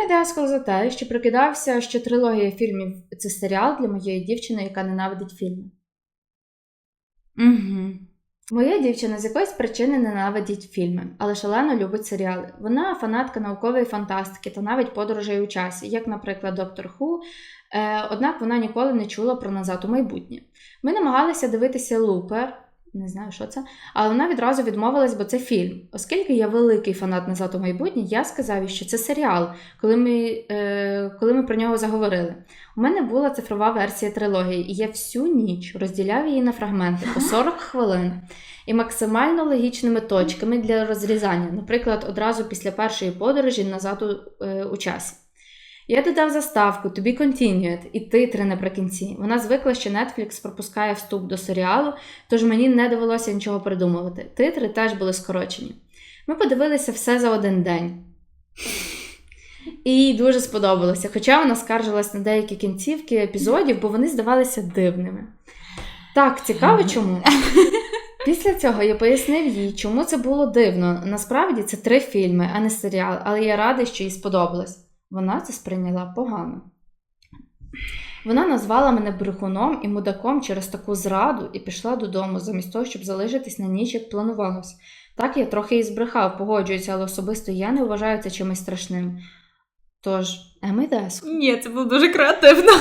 Медеаскал за те, що прикидався, що трилогія фільмів це серіал для моєї дівчини, яка ненавидить фільми. Угу. Моя дівчина з якоїсь причини ненавидить фільми, але шалено любить серіали. Вона фанатка наукової фантастики та навіть подорожей у часі, як, наприклад, Доктор Ху. Е, однак вона ніколи не чула про назад у майбутнє. Ми намагалися дивитися Лупер, не знаю, що це, але вона відразу відмовилась, бо це фільм. Оскільки я великий фанат назад у майбутнє, я сказав що це серіал, коли ми, е, коли ми про нього заговорили. У мене була цифрова версія трилогії, і я всю ніч розділяв її на фрагменти по 40 хвилин і максимально логічними точками для розрізання, наприклад, одразу після першої подорожі назад у, е, у часі. Я додав заставку To be continued і титри наприкінці. Вона звикла, що Netflix пропускає вступ до серіалу, тож мені не довелося нічого придумувати. Титри теж були скорочені. Ми подивилися все за один день. І їй дуже сподобалося, хоча вона скаржилась на деякі кінцівки епізодів, бо вони здавалися дивними. Так, цікаво чому. Після цього я пояснив їй, чому це було дивно. Насправді це три фільми, а не серіал, але я радий, що їй сподобалось. Вона це сприйняла погано. Вона назвала мене брехуном і мудаком через таку зраду і пішла додому, замість того, щоб залишитись на ніч, як планувалось. Так я трохи і збрехав, погоджуюся, але особисто я не вважаю це чимось страшним. Тож, Емейдеску. Ні, це було дуже креативно.